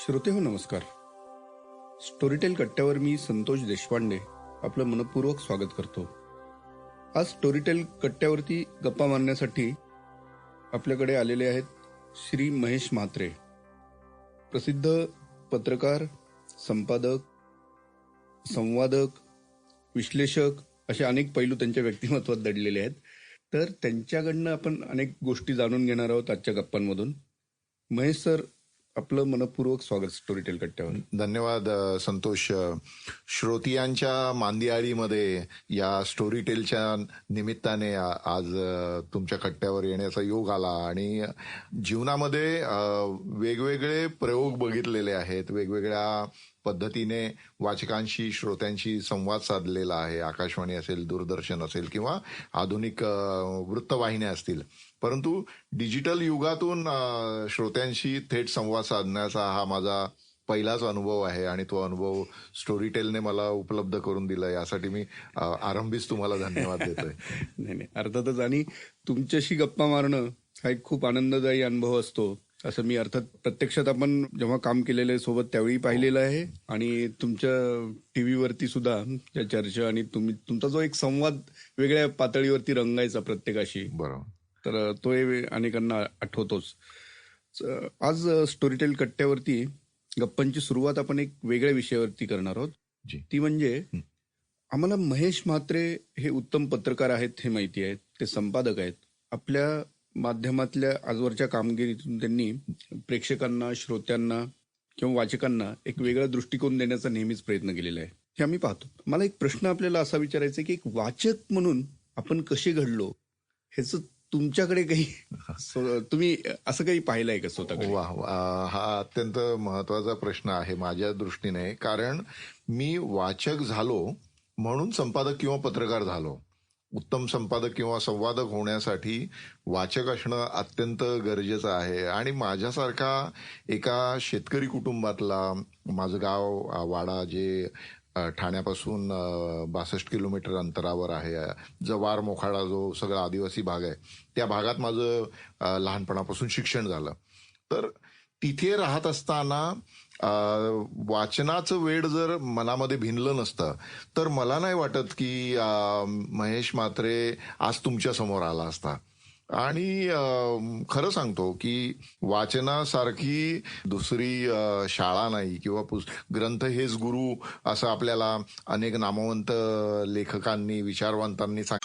श्रोते हो नमस्कार. स्टोरीटेल कट्ट्यावर मी संतोष देशपांडे आपलं मनपूर्वक स्वागत करतो. आज स्टोरीटेल कट्ट्यावरती गप्पा मारण्यासाठी आपल्याकडे आलेले आहेत श्री महेश म्हात्रे. प्रसिद्ध पत्रकार संपादक संवादक विश्लेषक असे अनेक पैलू त्यांच्या व्यक्तिमत्वात दडलेले आहेत. तर त्यांच्याकडनं आपण अनेक गोष्टी जाणून घेणार आहोत आजच्या गप्पांमधून. महेश सर आपलं मनपूर्वक स्वागत स्टोरीटेल कट्ट्यावर. धन्यवाद संतोष. श्रोतियांच्या मांदियाळीमध्ये या स्टोरी टेलच्या निमित्ताने आज तुमच्या कट्ट्यावर येण्याचा योग आला आणि जीवनामध्ये वेगवेगळे प्रयोग बघितलेले आहेत. वेगवेगळ्या पद्धतीने वाचकांशी श्रोत्यांशी संवाद साधलेला आहे. आकाशवाणी असेल दूरदर्शन असेल किंवा आधुनिक वृत्तवाहिन्या असतील. परंतु डिजिटल युगातून श्रोत्यांशी थेट संवाद साधण्याचा हा माझा पहिलाच अनुभव आहे आणि तो अनुभव स्टोरी टेलने मला उपलब्ध करून दिला. यासाठी मी आरंभीच तुम्हाला धन्यवाद देतोय. नाही नाही. अर्थातच आणि तुमच्याशी गप्पा मारणं हा एक खूप आनंददायी अनुभव असतो. असं मी अर्थात प्रत्यक्षात आपण जेव्हा काम केलेलं सोबत त्यावेळी पाहिलेलं आहे. आणि तुमच्या टीव्हीवरती सुद्धा त्या चर्चा आणि तुम्ही तुमचा जो एक संवाद वेगळ्या पातळीवरती रंगायचा प्रत्येकाशी. बरोबर. तर तो हे अनेकांना आठवतोच. आज स्टोरीटेल कट्ट्यावरती गप्पांची सुरुवात आपण एक वेगळ्या विषयावरती करणार आहोत. जी. ती म्हणजे. आम्हाला महेश म्हात्रे हे उत्तम पत्रकार आहेत हे माहिती आहे ते संपादक आहेत. आपल्या माध्यमातल्या आजवरच्या कामगिरीतून त्यांनी प्रेक्षकांना श्रोत्यांना किंवा वाचकांना एक वेगळा दृष्टिकोन देण्याचा नेहमीच प्रयत्न केलेला आहे. हे आम्ही पाहतो. मला एक प्रश्न आपल्याला असा विचारायचा की एक वाचक म्हणून आपण कसे घडलो? ह्याच तुमच्याकडे काही तुम्ही असं काही पाहिलंय का स्वतःकडे? वा. हा अत्यंत महत्त्वाचा प्रश्न आहे माझ्या दृष्टीने. कारण मी वाचक झालो म्हणून संपादक किंवा पत्रकार झालो. उत्तम संपादक किंवा संवादक होण्यासाठी वाचक असणं अत्यंत गरजेचं आहे. आणि माझ्यासारखा एका शेतकरी कुटुंबातला माझं गाव वाडा जे ठाण्यापासून बासष्ट किलोमीटर अंतरावर आहे. जवार मोखाडा जो सगळा आदिवासी भाग आहे त्या भागात माझं लहानपणापासून शिक्षण झालं. तर तिथे राहत असताना वाचनाचं वेळ जर मनामध्ये भिनलं नसतं तर मला नाही वाटत की महेश मात्रे आज तुमच्यासमोर आला असता. आणि खरं सांगतो की वाचनासारखी दुसरी शाळा नाही किंवा पुस ग्रंथ हेच गुरु असं आपल्याला अनेक नामवंत लेखकांनी विचारवंतांनी सांग